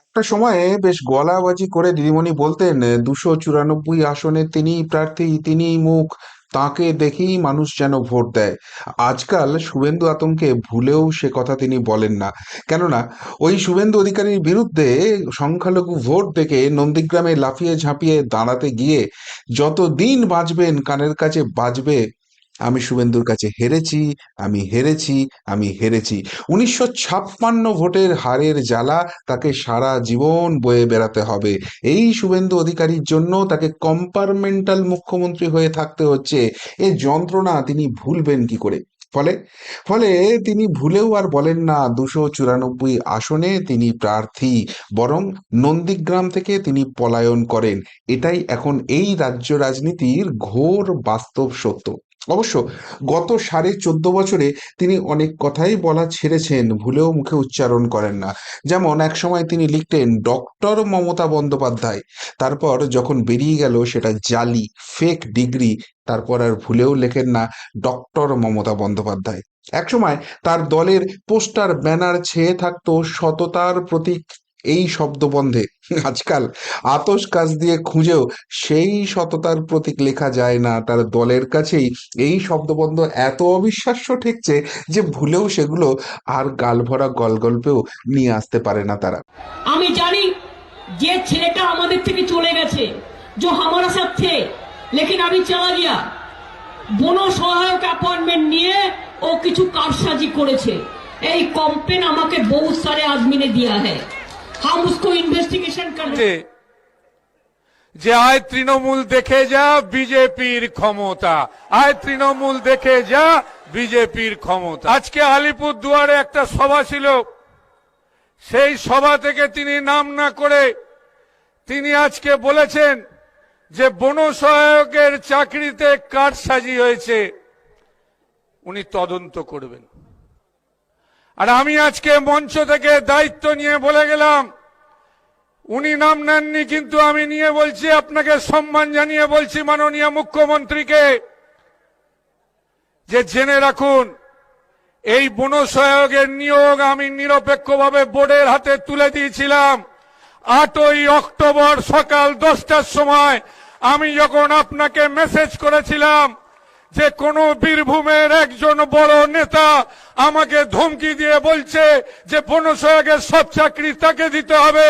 একটা সময়ে বেশ গলাবাজি করে দিদিমণি বলতেন, দুশো চুরানব্বই আসনে তিনিই প্রার্থী তিনিই মুখ, তাকে দেখেই মানুষ যেন ভোট দেয়। আজকাল শুভেন্দু আতঙ্কে ভুলেও সে কথা তিনি বলেন না। কেননা, ওই শুভেন্দু অধিকারীর বিরুদ্ধে সংখ্যালঘু ভোট দেখে নন্দীগ্রামে লাফিয়ে ঝাঁপিয়ে দাঁড়াতে গিয়ে যত দিন বাঁচবেন, কানের কাছে বাজবে আমি শুভেন্দুর কাছে হেরেছি, আমি হেরেছি আমি হেরেছি। উনিশশো ছাপ্পান্ন ভোটের হারের জ্বালা তাকে সারা জীবন বয়ে বেড়াতে হবে। এই শুভেন্দু অধিকারীর জন্য তাকে কম্পার্টমেন্টাল মুখ্যমন্ত্রী হয়ে থাকতে হচ্ছে। এ যন্ত্রণা তিনি ভুলবেন কি করে? ফলে? ফলে তিনি ভুলেও আর বলেন না, দুশো চুরানব্বই আসনে তিনি প্রার্থী, বরং নন্দীগ্রাম থেকে তিনি পলায়ন করেন। এটাই এখন এই রাজ্য রাজনীতির ঘোর বাস্তব সত্য। অবশ্য গত সাড়ে চোদ্দ বছরে তিনি অনেক কথাই বলা ছেড়েছেন, ভুলেও মুখে উচ্চারণ করেন না। যেমন একসময় তিনি লিখতেন, ডক্টর মমতা বন্দ্যোপাধ্যায়। তারপর যখন বেরিয়ে গেল সেটা জালি ফেক ডিগ্রি, তারপর আর ভুলেও লেখেন না, ডক্টর মমতা বন্দ্যোপাধ্যায়। একসময় তার দলের পোস্টার, ব্যানার ছেয়ে থাকতো সততার প্রতীক এই শব্দবন্ধে আজকাল আতস কাজ দিয়ে খুঁজেও সেই সততার প্রতীক লেখা যায় না তার দলের কাছেই এই শব্দবন্ধ এত অবিশ্বাস্য ঠেকছে যে ভুলেও সেগুলো আর গালভরা গল্পেও নিয়ে আসতে পারে না তারা আমি জানি যে ছেলেটা আমাদের থেকে চলে গেছে जो हमारा साथ थे लेकिन अभी चला गया বনো সহায়ক অ্যাপয়েন্টমেন্ট নিয়ে ও কিছু কারসাজি করেছে এই কমপ্লেন আমাকে বহুত সারে आदमी ने दिया है हम उसको इन्वेस्टिगेशन कर रहे हैं। যে যে আয় তৃণমূল দেখে যা বিজেপির ক্ষমতা আয় তৃণমূল দেখে যা বিজেপির ক্ষমতা আজকে আলিপুর দুয়ারে একটা সভা ছিল সেই সভা থেকে তিনি নাম না করে তিনি আজকে বলেছেন যে বনসহায়কের চাকরিতে কারসাজি হয়েছে উনি তদন্ত করবেন আর আমি আজকে মঞ্চ থেকে দায়িত্ব নিয়ে বলে গেলাম, উনি নাম নেননি, কিন্তু আমি নিয়ে বলছি, আপনাকে সম্মান জানিয়ে বলছি মাননীয় মুখ্যমন্ত্রীকে, যে জেনে রাখুন, এই বনসহায়কের নিয়োগ আমি নিরপেক্ষভাবে বোর্ডের হাতে তুলে দিয়েছিলাম। আটই অক্টোবর সকাল দশটার সময় আমি যখন আপনাকে মেসেজ করেছিলাম যে কোন বীরভূমের একজন বড় নেতা আমাকে ধমকি দিয়ে বলছে যে বনসহায়কের সব চাকরি তাকে দিতে হবে।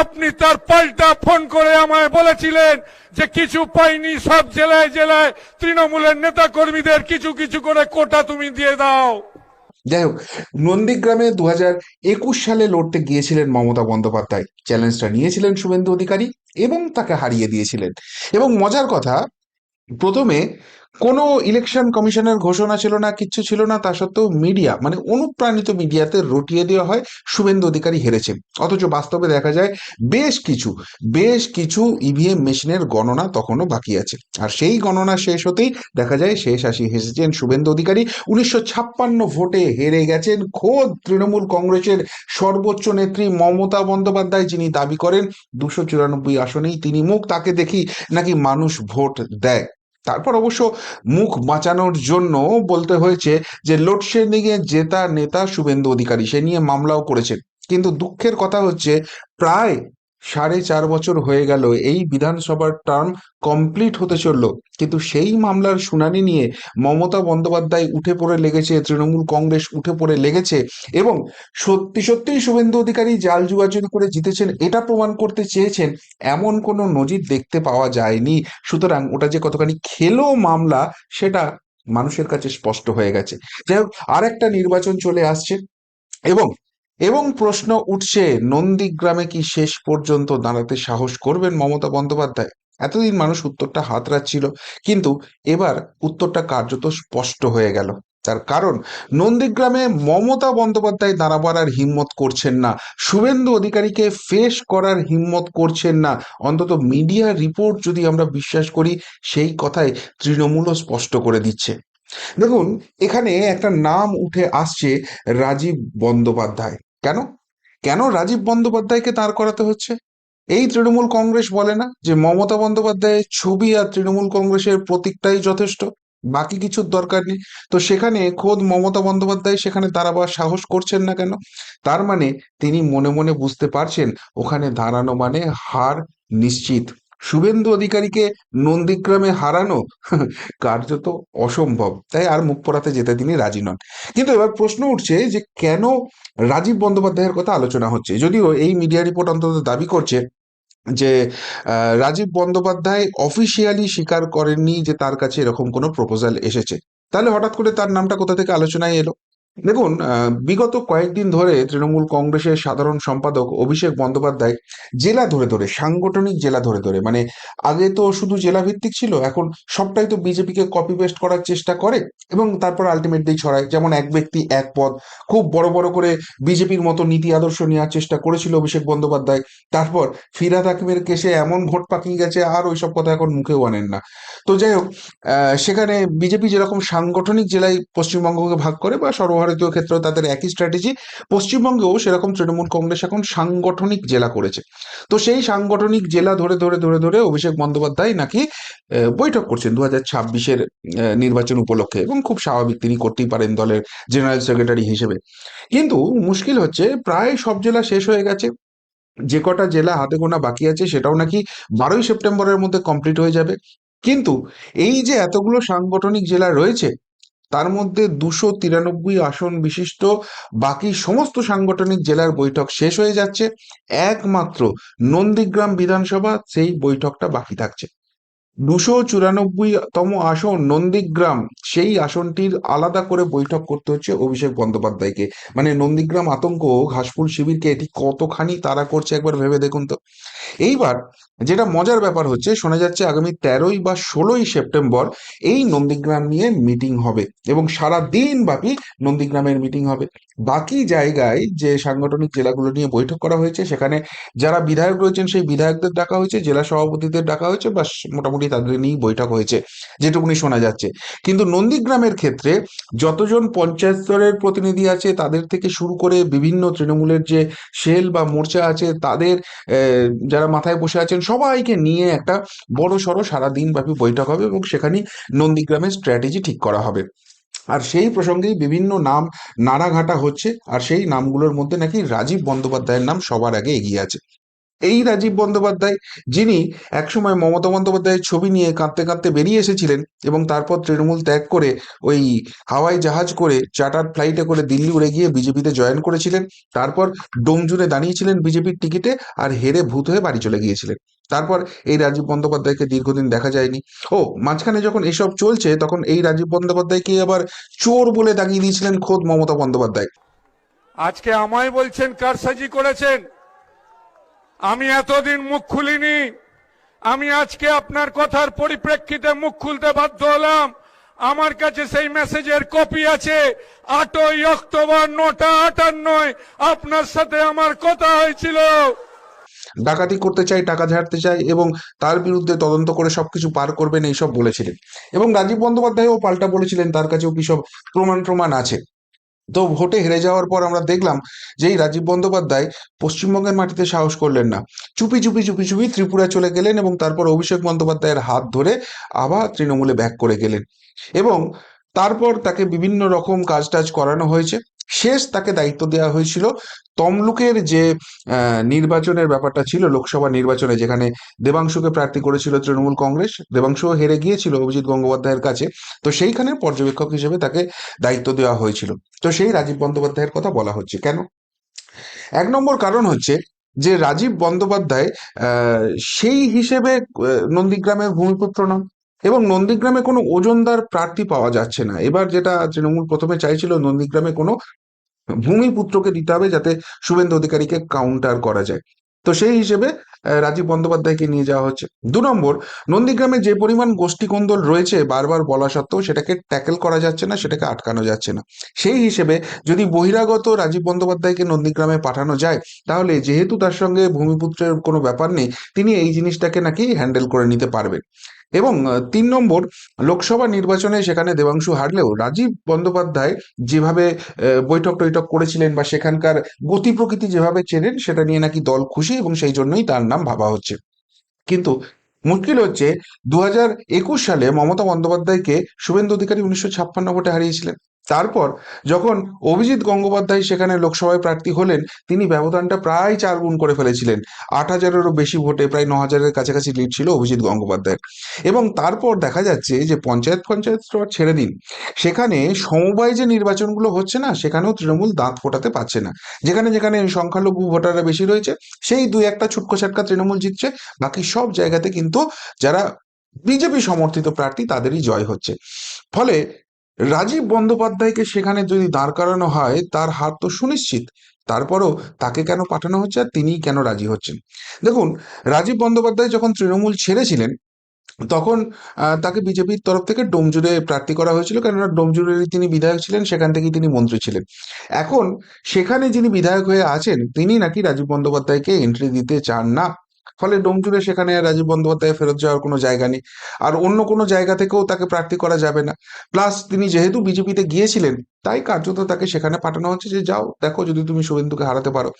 আপনি তার পাল্টা ফোন করে আমায় বলেছিলেন যে কিছু পাইনি, সব জেলায় জেলায় তৃণমূলের নেতা কর্মীদের কিছু কিছু করে কোটা তুমি দিয়ে দাও। যাই হোক, নন্দীগ্রামে দু হাজার একুশ সালে লড়তে গিয়েছিলেন মমতা বন্দ্যোপাধ্যায়। চ্যালেঞ্জটা নিয়েছিলেন শুভেন্দু অধিকারী এবং তাকে হারিয়ে দিয়েছিলেন। এবং মজার কথা, প্রথমে কোনো ইলেকশন কমিশনের ঘোষণা ছিল না, কিচ্ছু ছিল না, তা সত্ত্বেও মিডিয়া মানে অনুপ্রাণিত মিডিয়াতে রটিয়ে দেওয়া হয় শুভেন্দু অধিকারী হেরেছেন অথচ বাস্তবে দেখা যায় বেশ কিছু বেশ কিছু ইভিএম মেশিনের গণনা তখনও বাকি আছে। আর সেই গণনা শেষ হতেই দেখা যায় শেষ আসি হেসেছেন শুভেন্দু অধিকারী। উনিশশো ছাপ্পান্ন ভোটে হেরে গেছেন খোদ তৃণমূল কংগ্রেসের সর্বোচ্চ নেত্রী মমতা বন্দ্যোপাধ্যায়, যিনি দাবি করেন দুশো চুরানব্বই আসনেই তিনি মুখ, তাকে দেখি নাকি মানুষ ভোট দেয়। তারপর অবশ্য মুখ বাঁচানোর জন্য বলতে হয়েছে যে লোডশেডিং এ জেতা নেতা শুভেন্দু অধিকারী, সে নিয়ে মামলাও করেছেন। কিন্তু দুঃখের কথা হচ্ছে, প্রায় সাড়ে চার বছর হয়ে গেল, এই বিধানসভার টার্ম কমপ্লিট হতে চলল। কিন্তু সেই মামলার শুনানি নিয়ে মমতা বন্দ্যোপাধ্যায় উঠে পড়ে লেগেছে, তৃণমূল কংগ্রেস উঠে পড়ে লেগেছে এবং সত্যি সত্যিই শুভেন্দু অধিকারী জাল জুয়াচুরি করে জিতেছেন, এটা প্রমাণ করতে চেয়েছেন, এমন কোনো নজির দেখতে পাওয়া যায়নি। সুতরাং ওটা যে কতখানি খেলো মামলা, সেটা মানুষের কাছে স্পষ্ট হয়ে গেছে। যাই হোক আর একটা নির্বাচন চলে আসছে এবং এবং প্রশ্ন উঠছে, নন্দীগ্রামে কি শেষ পর্যন্ত দাঁড়াতে সাহস করবেন মমতা বন্দ্যোপাধ্যায়? এতদিন মানুষ উত্তরটা হাতড়াচ্ছিল, কিন্তু এবার উত্তরটা কার্যত স্পষ্ট হয়ে গেল। তার কারণ, নন্দীগ্রামে মমতা বন্দ্যোপাধ্যায় দাঁড়াবার আর হিম্মত করছেন না, শুভেন্দু অধিকারীকে ফেস করার হিম্মত করছেন না। অন্তত মিডিয়া রিপোর্ট যদি আমরা বিশ্বাস করি, সেই কথাই তৃণমূলও স্পষ্ট করে দিচ্ছে। দেখুন, এখানে একটা নাম উঠে আসছে রাজীব বন্দ্যোপাধ্যায়। কেন? কেন রাজীব বন্দ্যোপাধ্যায়কে দাঁড় করাতে হচ্ছে? এই তৃণমূল কংগ্রেস বলে না যে মমতা বন্দ্যোপাধ্যায়ের ছবি আর তৃণমূল কংগ্রেসের প্রতীকটাই যথেষ্ট, বাকি কিছুর দরকার নেই। তো সেখানে খোদ মমতা বন্দ্যোপাধ্যায় সেখানে দাঁড়াবার সাহস করছেন না কেন? তার মানে তিনি মনে মনে বুঝতে পারছেন, ওখানে দাঁড়ানো মানে হার নিশ্চিত। শুভেন্দু অধিকারীকে নন্দীগ্রামে হারানো কার্যত অসম্ভব। তাই আর মুখ পড়াতে যেতে তিনি রাজি নন। কিন্তু এবার প্রশ্ন উঠছে যে কেন রাজীব বন্দ্যোপাধ্যায়ের কথা আলোচনা হচ্ছে? যদিও এই মিডিয়া রিপোর্ট অন্তত দাবি করছে যে রাজীব বন্দ্যোপাধ্যায় অফিসিয়ালি স্বীকার করেননি যে তার কাছে এরকম কোনো প্রপোজাল এসেছে। তাহলে হঠাৎ করে তার নামটা কোথা থেকে আলোচনায় এলো? দেখুন বিগত কয়েকদিন ধরে তৃণমূল কংগ্রেসের সাধারণ সম্পাদক অভিষেক বন্দ্যোপাধ্যায় জেলা ধরে ধরে, সাংগঠনিক জেলা ধরে ধরে মানে আগে তো শুধু জেলা ভিত্তিক ছিল, এখন সবটাই তো বিজেপিকে কপি পেস্ট করার চেষ্টা করে এবং তারপর আলটিমেটলি ছড়ায়। যেমন এক ব্যক্তি, এক পদ, খুব বড় বড় করে বিজেপির মতো নীতি আদর্শ নেওয়ার চেষ্টা করেছিল অভিষেক বন্দ্যোপাধ্যায়। তারপর ফিরাদ হাকিমের কেসে এমন ভোট পাকিয়ে গেছে, আর ওইসব কথা এখন মুখেও আনেন না। তো যাই হোক সেখানে বিজেপি যেরকম সাংগঠনিক জেলায় পশ্চিমবঙ্গকে ভাগ করে বা সর্বভারতীয় ক্ষেত্রেও তাদের একই স্ট্র্যাটেজি পশ্চিমবঙ্গেও সেরকম তৃণমূল কংগ্রেস এখন সাংগঠনিক জেলা করেছে। তো সেই সাংগঠনিক জেলা ধরে ধরে ধরে ধরে অভিষেক বন্দ্যোপাধ্যায় নাকি বৈঠক করছেন দু হাজার ছাব্বিশের নির্বাচন উপলক্ষে এবং খুব স্বাভাবিক তিনি করতেই পারেন দলের জেনারেল সেক্রেটারি হিসেবে। কিন্তু মুশকিল হচ্ছে প্রায় সব জেলা শেষ হয়ে গেছে। যে কটা জেলা হাতে গোনা বাকি আছে সেটাও নাকি বারোই সেপ্টেম্বরের মধ্যে কমপ্লিট হয়ে যাবে। কিন্তু এই যে এতগুলো সাংগঠনিক জেলা রয়েছে তার মধ্যে দুশো তিরানব্বই আসন বিশিষ্ট, বাকি সমস্ত সাংগঠনিক জেলার বৈঠক শেষ হয়ে যাচ্ছে। একমাত্র নন্দীগ্রাম বিধানসভা, সেই বৈঠকটা বাকি থাকছে। দুশো চুরানব্বই তম আসন নন্দীগ্রাম, সেই আসনটির আলাদা করে বৈঠক করতে হচ্ছে অভিষেক বন্দ্যোপাধ্যায়কে। মানে নন্দীগ্রাম আতঙ্ক, ঘাসফুল শিবিরকে এটি কতখানি তারা করছে একবার ভেবে দেখুন তো। এইবার যেটা মজার ব্যাপার হচ্ছে, শোনা যাচ্ছে আগামী তেরোই বা ষোলোই সেপ্টেম্বর এই নন্দীগ্রাম নিয়ে মিটিং হবে এবং সারা দিন ব্যাপী নন্দীগ্রামের মিটিং হবে। বাকি জায়গায় যে সাংগঠনিক জেলাগুলো নিয়ে বৈঠক করা হয়েছে, সেখানে যারা বিধায়ক রয়েছেন, সেই বিধায়কদের ডাকা হয়েছে, জেলা সভাপতিদের ডাকা হয়েছে বা মোটামুটি তাদের নিয়েই বৈঠক হয়েছে, যেটুকুনি শোনা যাচ্ছে। কিন্তু নন্দীগ্রামের ক্ষেত্রে যতজন পঞ্চায়েত স্তরের প্রতিনিধি আছে, তাদের থেকে শুরু করে বিভিন্ন তৃণমূলের যে সেল বা মোর্চা আছে, তাদের যারা মাথায় বসে আছেন, সবাইকে নিয়ে একটা বড় সড়ো সারাদিন ব্যাপী বৈঠক হবে এবং সেখানে নন্দীগ্রামের স্ট্র্যাটেজি ঠিক করা হবে। আর সেই প্রসঙ্গেই বিভিন্ন নাম নাড়াঘাটা হচ্ছে, আর সেই নামগুলোর মধ্যে নাকি রাজীব বন্দ্যোপাধ্যায়ের নাম সবার আগে এগিয়ে আছে। এই রাজীব বন্দ্যোপাধ্যায় যিনি একসময় মমতা বন্দ্যোপাধ্যায়ের ছবি নিয়ে কাঁদতে কাঁদতে বেরিয়ে এসেছিলেন এবং তারপর তৃণমূল ত্যাগ করে ওই হাওয়াই জাহাজ করে চার্টার ফ্লাইটে করে দিল্লি উড়ে গিয়ে বিজেপিতে জয়েন করেছিলেন। তারপর ডোমজুড়ে দাঁড়িয়েছিলেন বিজেপির টিকিটে আর হেরে ভূত হয়ে বাড়ি চলে গিয়েছিলেন। তারপর এই রাজীব বন্দ্যোপাধ্যায়কে দীর্ঘদিন দেখা যায়নি। ও, মাঝখানে যখন এসব চলছে তখন এই রাজীব বন্দ্যোপাধ্যায়কে আবার চোর বলে দাগিয়ে দিয়েছিলেন খোদ মমতা বন্দ্যোপাধ্যায়। আজকে আমায় বলছেন কারসাজি করেছেন। আমি এতদিন মুখ খুলিনি। আমি আজকে আপনার কথার পরিপ্রেক্ষিতে মুখ খুলতে বাধ্য হলাম। আমার কাছে সেই মেসেজের কপি আছে। আটই অক্টোবর নটা আটান্নয় আপনার সাথে আমার কথা হয়েছিল। ডাকাতি করতে চাই, টাকা ঝাড়তে চাই এবং তার বিরুদ্ধে তদন্ত করে সবকিছু পার করবেন, এইসব বলেছিলেন। এবং রাজীব বন্দ্যোপাধ্যায়ও পাল্টা বলেছিলেন, তার কাছেও কি সব প্রমাণ প্রমাণ আছে? তো ভোটে হেরে যাওয়ার পর আমরা দেখলাম যে এই রাজীব বন্দ্যোপাধ্যায় পশ্চিমবঙ্গের মাটিতে সাহস করলেন না। চুপি চুপি চুপি চুপি ত্রিপুরা চলে গেলেন এবং তারপর অভিষেক বন্দ্যোপাধ্যায়ের হাত ধরে আবার তৃণমূলে ব্যাক করে গেলেন। এবং তারপর তাকে বিভিন্ন রকম কাজ টাজ করানো হয়েছে। শেষ তাকে দায়িত্ব দেওয়া হয়েছিল। তমলুকের যে নির্বাচনের ব্যাপারটা ছিল, লোকসভা নির্বাচনে যেখানে দেবাংশুকে প্রার্থী করেছিল তৃণমূল কংগ্রেস দেবাংশুও হেরে গিয়েছিল অভিজিৎ গঙ্গোপাধ্যায়ের কাছে। তো সেইখানে পর্যবেক্ষক হিসেবে তাকে দায়িত্ব দেওয়া হয়েছিল। তো সেই রাজীব বন্দ্যোপাধ্যায়ের কথা বলা হচ্ছে। কেন? এক নম্বর কারণ হচ্ছে যে, রাজীব বন্দ্যোপাধ্যায় সেই হিসেবে নন্দীগ্রামের ভূমিপুত্র নন। এবং নন্দীগ্রামে কোনো ওজনদার প্রার্থী পাওয়া যাচ্ছে না। এবার যেটা তৃণমূল প্রথমে চাইছিল, নন্দীগ্রামে কোনো ভূমিপুত্রকে দিতে হবে যাতে শুভেন্দু অধিকারীকে কাউন্টার করা যায়। তো সেই হিসেবে রাজীব বন্দ্যোপাধ্যায়কে নিয়ে যাওয়া হচ্ছে। দু নম্বর, নন্দীগ্রামে যে পরিমাণ গোষ্ঠী কোন্দল রয়েছে, বারবার বলা সত্ত্বেও সেটাকে ট্যাকেল করা যাচ্ছে না, সেটাকে আটকানো যাচ্ছে না। সেই হিসেবে যদি বহিরাগত রাজীব বন্দ্যোপাধ্যায়কে নন্দীগ্রামে পাঠানো যায়, তাহলে যেহেতু তার সঙ্গে ভূমিপুত্রের কোনো ব্যাপার নেই, তিনি এই জিনিসটাকে নাকি হ্যান্ডেল করে নিতে পারবেন। এবং তিন নম্বর, লোকসভা নির্বাচনে সেখানে দেবাংশু হারলেও রাজীব বন্দ্যোপাধ্যায় যেভাবে বৈঠক টৈঠক করেছিলেন বা সেখানকার গতি প্রকৃতি যেভাবে চেনেন, সেটা নিয়ে নাকি দল খুশি এবং সেই জন্যই তার নাম ভাবা হচ্ছে। কিন্তু মুশকিল হচ্ছে দু সালে মমতা বন্দ্যোপাধ্যায়কে শুভেন্দু অধিকারী উনিশশো ছাপ্পান্ন ভোটে হারিয়েছিলেন। তারপর যখন অভিজিৎ গঙ্গোপাধ্যায় সেখানে লোকসভায় প্রার্থী হলেন, তিনি ব্যবধানটা প্রায় চার গুণ করে ফেলেছিলেন। আট হাজারেরও বেশি ভোটে প্রায় ন হাজারের কাছাকাছি লিড ছিল অভিজিৎ গঙ্গোপাধ্যায়ের এবং তারপর দেখা যাচ্ছে যে পঞ্চায়েত পঞ্চায়েত স্তর ছেড়ে দিন। সেখানে সমবায় যে নির্বাচনগুলো হচ্ছে না, সেখানেও তৃণমূল দাঁত ফোটাতে পারছে না। যেখানে যেখানে সংখ্যালঘু ভোটাররা বেশি রয়েছে, সেই দুই একটা ছুটকো ছাটকা তৃণমূল জিতছে। বাকি সব জায়গাতে কিন্তু যারা বিজেপি সমর্থিত প্রার্থী, তাদেরই জয় হচ্ছে। ফলে রাজীব বন্দ্যোপাধ্যায়কে সেখানে যদি দাঁড় করানো হয়, তার হার তো সুনিশ্চিত। তারপরও তাকে কেন পাঠানো হচ্ছে আর তিনি কেন রাজি হচ্ছেন? দেখুন, রাজীব বন্দ্যোপাধ্যায় যখন তৃণমূল ছেড়েছিলেন, তখন তাকে বিজেপির তরফ থেকে ডোমজুড়ে প্রার্থী করা হয়েছিল, কেননা ডোমজুড়েরই তিনি বিধায়ক ছিলেন, সেখান থেকেই তিনি মন্ত্রী ছিলেন। এখন, সেখানে যিনি বিধায়ক হয়ে আছেন, তিনি নাকি রাজীব বন্দ্যোপাধ্যায়কে এন্ট্রি দিতে চান না? ফলে ডোমজুড়ে সেখানে রাজীব বন্দ্যোপাধ্যায় ফেরত যাওয়ার কোনো জায়গা নেই। আর অন্য কোনো জায়গা থেকেও তাকে প্রার্থী করা যাবে না। প্লাস তিনি যেহেতু বিজেপিতে গিয়েছিলেন, তাই কার্যত তাকে সেখানে পাঠানো হচ্ছে যে, যাও, দেখো যদি তুমি শুভেন্দুকে হারাতে পারো।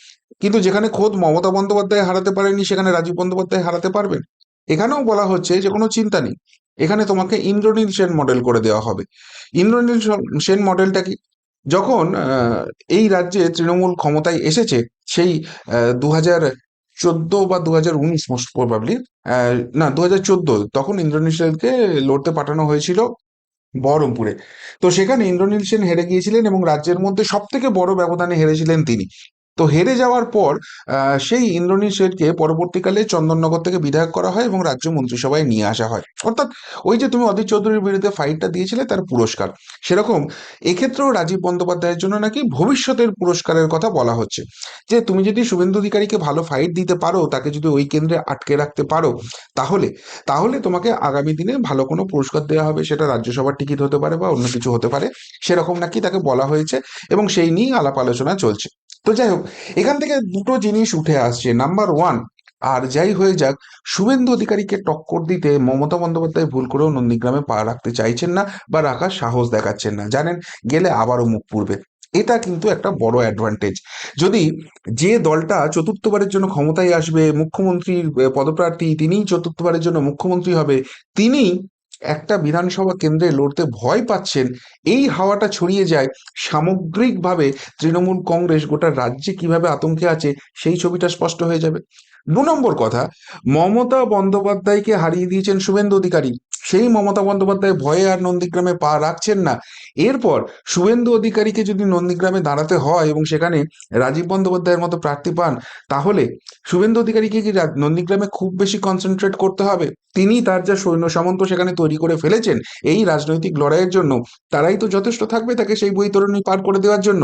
কিন্তু যেখানে খোদ মমতা বন্দ্যোপাধ্যায় হারাতে পারেনি, সেখানে রাজীব বন্দ্যোপাধ্যায় হারাতে পারবেন। এখানেও বলা হচ্ছে যে, কোনো চিন্তা নেই। এখানে তোমাকে ইন্দ্রনীল সেন মডেল করে দেওয়া হবে। ইন্দ্রনীল সেন মডেলটা কি? যখন এই রাজ্যে তৃণমূল ক্ষমতায় এসেছে, সেই দু হাজার চোদ্দ বা দু হাজার উনিশ মোস্ট প্রবাবলি না দু হাজার চোদ্দ, তখন ইন্দ্রনীল লড়তে পাঠানো হয়েছিল বহরমপুরে। তো সেখানে ইন্দ্রনীল সেন হেরে গিয়েছিলেন এবং রাজ্যের মধ্যে সব থেকে বড় ব্যবধানে হেরেছিলেন তিনি। তো হেরে যাওয়ার পর সেই ইন্দ্রনীল সেনকে পরবর্তীকালে চন্দননগর থেকে বিধায়ক করা হয় এবং রাজ্য মন্ত্রিসভায় নিয়ে আসা হয়। অর্থাৎ ওই যে তুমি অধীর চৌধুরীর বিরুদ্ধে ফাইটটা দিয়েছিলে তার পুরস্কার। সেরকম এক্ষেত্রেও রাজীব বন্দ্যোপাধ্যায়ের জন্য নাকি ভবিষ্যতের পুরস্কারের কথা বলা হচ্ছে। যে তুমি যদি শুভেন্দু অধিকারীকে ভালো ফাইট দিতে পারো, তাকে যদি ওই কেন্দ্রে আটকে রাখতে পারো, তাহলে তাহলে তোমাকে আগামী দিনে ভালো কোনো পুরস্কার দেওয়া হবে, সেটা রাজ্যসভার টিকিট হতে পারে বা অন্য কিছু হতে পারে, সেরকম নাকি তাকে বলা হয়েছে এবং সেই নিয়েই আলাপ আলোচনা চলছে। তো যাই হোক, এখান থেকে দুটো জিনিস উঠে আসছে। নাম্বার ওয়ান আর যাই হয়ে যাক, শুভেন্দু অধিকারীকে টক্কর দিতে মমতা বন্দ্যোপাধ্যায় ভুল করেও নন্দীগ্রামে পা রাখতে চাইছেন না বা রাখার সাহস দেখাচ্ছেন না। জানেন, গেলে আবারও মুখ পুড়বে। এটা কিন্তু একটা বড় অ্যাডভান্টেজ যদি যে দলটা চতুর্থবারের জন্য ক্ষমতায় আসবে, মুখ্যমন্ত্রীর পদপ্রার্থী, তিনিই চতুর্থবারের জন্য মুখ্যমন্ত্রী হবে, তিনি একটা বিধানসভা কেন্দ্রে লড়তে ভয় পাচ্ছেন, এই হাওয়াটা ছড়িয়ে যায় সামগ্রিকভাবে তৃণমূল কংগ্রেস গোটা রাজ্যে কীভাবে আতঙ্কে আছে, সেই ছবিটা স্পষ্ট হয়ে যাবে। দু নম্বর কথা, মমতা বন্দ্যোপাধ্যায়কে হারিয়ে দিয়েছেন শুভেন্দু অধিকারী। সেই মমতা বন্দ্যোপাধ্যায় ভয়ে আর নন্দীগ্রামে পা রাখছেন না। এরপর শুভেন্দু অধিকারীকে যদি নন্দীগ্রামে দাঁড়াতে হয় এবং সেখানে রাজীব বন্দ্যোপাধ্যায়ের মতো প্রার্থী পান, তাহলে শুভেন্দু অধিকারীকে কি নন্দীগ্রামে খুব বেশি কনসেন্ট্রেট করতে হবে? তিনি তার যা সৈন্য সামন্ত সেখানে তৈরি করে ফেলেছেন এই রাজনৈতিক লড়াইয়ের জন্য, তারাই তো যথেষ্ট থাকবে তাকে সেই বৈতরণী পার করে দেওয়ার জন্য।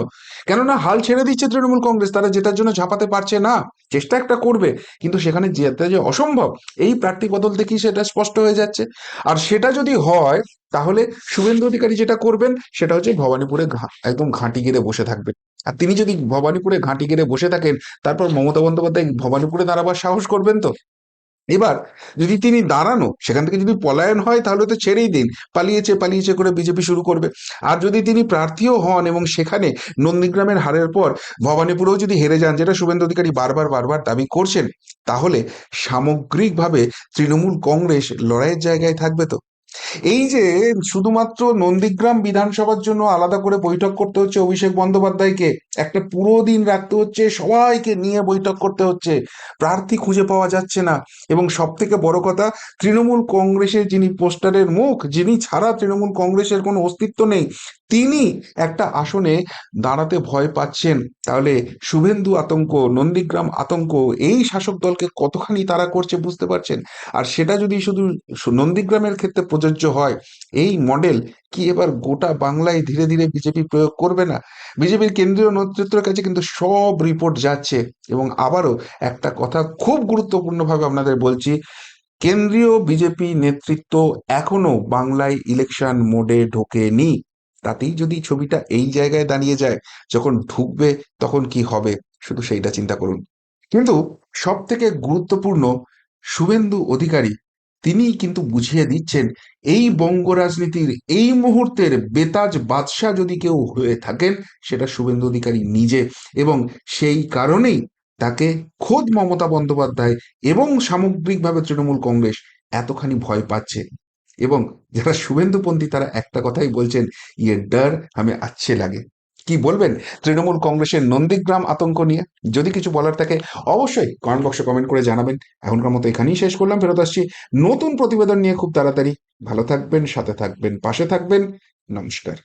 কেননা হাল ছেড়ে দিচ্ছে তৃণমূল কংগ্রেস, তারা জেতার জন্য ঝাঁপাতে পারছে না। চেষ্টা একটা করবে, কিন্তু সেখানে যেতে যে অসম্ভব, এই প্রার্থী বদল থেকেই সেটা স্পষ্ট হয়ে যাচ্ছে? আর সেটা যদি হয়, তাহলে শুভেন্দু অধিকারী যেটা করবেন, সেটা হচ্ছে ভবানীপুরে একদম ঘাঁটি গেড়ে বসে থাকবেন। আর তিনি যদি ভবানীপুরে ঘাঁটি গেড়ে বসে থাকেন, তারপর মমতা বন্দ্যোপাধ্যায় ভবানীপুরে দাঁড়াবার সাহস করবেন তো? এবার যদি তিনি দাঁড়ানো, সেখান থেকে যদি পলায়ন হয়, তাহলে তো ছেড়েই দিন। পালিয়েছে পালিয়েছে করে বিজেপি শুরু করবে। আর যদি তিনি প্রার্থীও হন এবং সেখানে নন্দীগ্রামের হারের পর ভবানীপুরেও যদি হেরে যান, যেটা শুভেন্দু অধিকারী বারবার বারবার দাবি করছেন, তাহলে সামগ্রিকভাবে তৃণমূল কংগ্রেস লড়াইয়ের জায়গায় থাকবে তো? এই যে শুধুমাত্র নন্দীগ্রাম বিধানসভার জন্য আলাদা করে বৈঠক করতে হচ্ছে অভিষেক বন্দ্যোপাধ্যায়কে, একটা পুরো দিন রাখতে হচ্ছে, সবাইকে নিয়ে বৈঠক করতে হচ্ছে, প্রার্থী খুঁজে পাওয়া যাচ্ছে না। এবং সব থেকে বড় কথা, তৃণমূল কংগ্রেসের যিনি পোস্টারের মুখ, যিনি ছাড়া তৃণমূল কংগ্রেসের কোনো অস্তিত্ব নেই তিনি একটা আসনে দাঁড়াতে ভয় পাচ্ছেন। তাহলে শুভেন্দু আতঙ্ক, নন্দীগ্রাম আতঙ্ক, এই শাসক দলকে কতখানি তারা করছে বুঝতে পারছেন? আর সেটা যদি শুধু নন্দীগ্রামের ক্ষেত্রে প্রযোজ্য হয়, এই মডেল কি এবার গোটা বাংলায় ধীরে ধীরে বিজেপি প্রয়োগ করবে না? বিজেপির কেন্দ্রীয় নেতৃত্বের কাছে কিন্তু সব রিপোর্ট যাচ্ছে এবং আবারও একটা কথা খুব গুরুত্বপূর্ণভাবে আপনাদের বলছি, কেন্দ্রীয় বিজেপি নেতৃত্ব এখনও বাংলায় ইলেকশন মোডে ঢোকেনি। তাতেই যদি ছবিটা এই জায়গায় দাঁড়িয়ে যায়, যখন ঢুকবে তখন কি হবে? শুধু সেইটা চিন্তা করুন। কিন্তু সব থেকে গুরুত্বপূর্ণ শুভেন্দু অধিকারী তিনি কিন্তু বুঝিয়ে দিচ্ছেন, এই বঙ্গ রাজনীতির এই মুহূর্তের বেতাজ বাদশাহ যদি কেউ হয়ে থাকেন, সেটা শুভেন্দু অধিকারী নিজে এবং সেই কারণেই তাকে খোদ মমতা বন্দ্যোপাধ্যায় এবং সামগ্রিকভাবে তৃণমূল কংগ্রেস এতখানি ভয় পাচ্ছে। এবং যারা শুভেন্দুপন্থী, তারা একটা কথাই বলছেন ইয়ে ডর আমি আচ্ছে লাগে। কি বলবেন? তৃণমূল কংগ্রেসের নন্দীগ্রাম আতঙ্ক নিয়ে? যদি কিছু বলার থাকে, অবশ্যই কমেন্ট বক্সে কমেন্ট করে জানাবেন। এখনকার মতো এখানেই শেষ করলাম, ফেরত আসছি নতুন প্রতিবেদন নিয়ে খুব তাড়াতাড়ি। ভালো থাকবেন, সাথে থাকবেন, পাশে থাকবেন। নমস্কার।